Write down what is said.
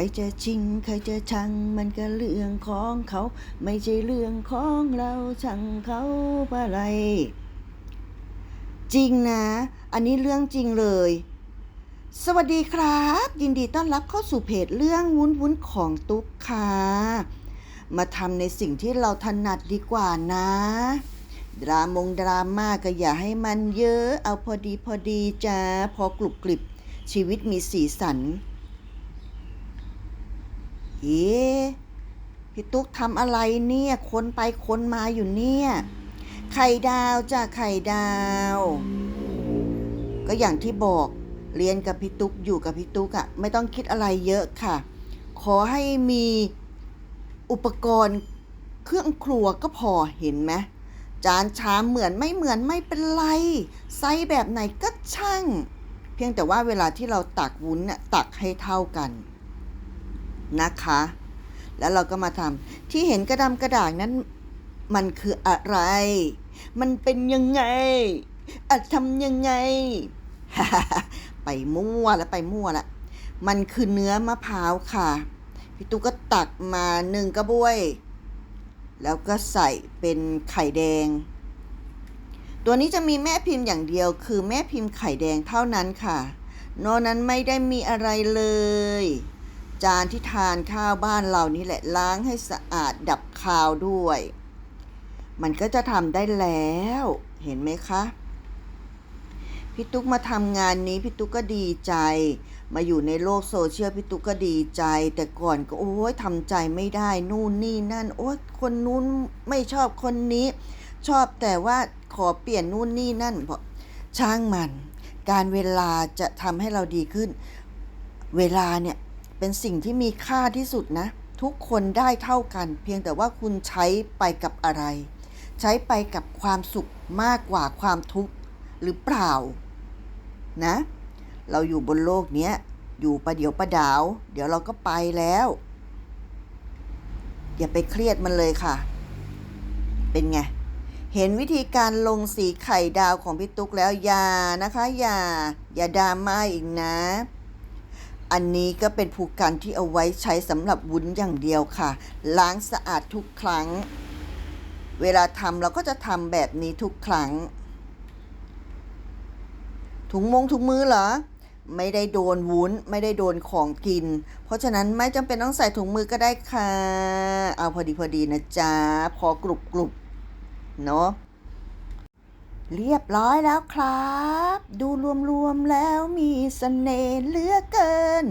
รจะจริง ใครจะชัง มันก็เรื่องของเขา ไม่ใช่เรื่องของเราชังเขาอะไร จริงนะ อันนี้เรื่องจริงเลย สวัสดีครับ ยินดีต้อนรับเข้าสู่เพจเรื่องวุ้นวุ้นของตุ๊กค่ะ มาทำในสิ่งที่เราถนัดดีกว่านะ ดรามงดราม่าก็อย่าให้มันเยอะ เอาพอดีพอดีจ้า พอกลุบกลิบชีวิตมีสีสัน เอ๊พี่ตุ๊กทำอะไรเนี่ยคนไปคนมาอยู่เนี่ย ไข่ดาวจ้ะไข่ดาว ก็อย่างที่บอกเรียนกับพี่ตุ๊กอยู่กับพี่ตุ๊กอะไม่ต้องคิดอะไรเยอะค่ะ ขอให้มีอุปกรณ์เครื่องครัวก็พอเห็นไหมจานชามเหมือนไม่เหมือนไม่เป็นไร ไซส์แบบไหนก็ช่าง เพียงแต่ว่าเวลาที่เราตักวุ้นน่ะตักให้เท่ากัน นะคะ แล้วเราก็มาทำที่เห็นกระดำกระด่างนั้น มันคืออะไร มันเป็นยังไงอะทำยังไง ไปมั่วแล้วไปมั่วละมันคือเนื้อมะพร้าวค่ะ พี่ตุ๊กก็ตักมาหนึ่งกระบวย แล้วก็ใส่เป็นไข่แดง ตัวนี้จะมีแม่พิมพ์อย่างเดียว คือแม่พิมพ์ไข่แดงเท่านั้นค่ะ นอกนั้นไม่ได้มีอะไรเลย จานที่ทานข้าวบ้านเรานี่แหละล้างให้สะอาดดับคาวด้วย มันก็จะทำได้แล้วเห็นไหมคะพี่ตุ๊กมาทำงานนี้พี่ตุ๊กก็ดีใจ มาอยู่ในโลกโซเชียลพี่ตุ๊กก็ดีใจ แต่ก่อนก็โอ้ยทำใจไม่ได้นู่นนี่นั่นโอ้ยคนนู้นไม่ชอบคนนี้ ชอบแต่ว่าขอเปลี่ยนนู่นนี่นั่นเพราะช่างมัน การเวลาจะทำให้เราดีขึ้น เวลาเนี่ย เป็นสิ่งที่มีค่าที่สุดนะ ทุกคนได้เท่ากัน เพียงแต่ว่าคุณใช้ไปกับอะไร ใช้ไปกับความสุขมากกว่าความทุกข์หรือเปล่า นะ เราอยู่บนโลกเนี้ย อยู่ประเดี๋ยวประดาว เดี๋ยวเราก็ไปแล้ว อย่าไปเครียดมันเลยค่ะ เป็นไง เห็นวิธีการลงสีไข่ดาวของพี่ตุ๊กแล้วอย่านะคะ อย่า อย่าดราม่าอีกนะ อันนี้ก็เป็นผูกกันที่เอาไว้ใช้สำหรับวุ้นอย่างเดียวค่ะ ล้างสะอาดทุกครั้ง เวลาทำเราก็จะทำแบบนี้ทุกครั้ง ถุงมงถุงมือเหรอ ไม่ได้โดนวุ้นไม่ได้โดนของกิน เพราะฉะนั้นไม่จำเป็นต้องใส่ถุงมือก็ได้ค่ะ เอาพอดีพอดีนะจ๊ะ พอกรุบกรุบเนาะ เรียบร้อยแล้วครับ ดูรวมๆแล้วมีเสน่ห์เหลือเกิน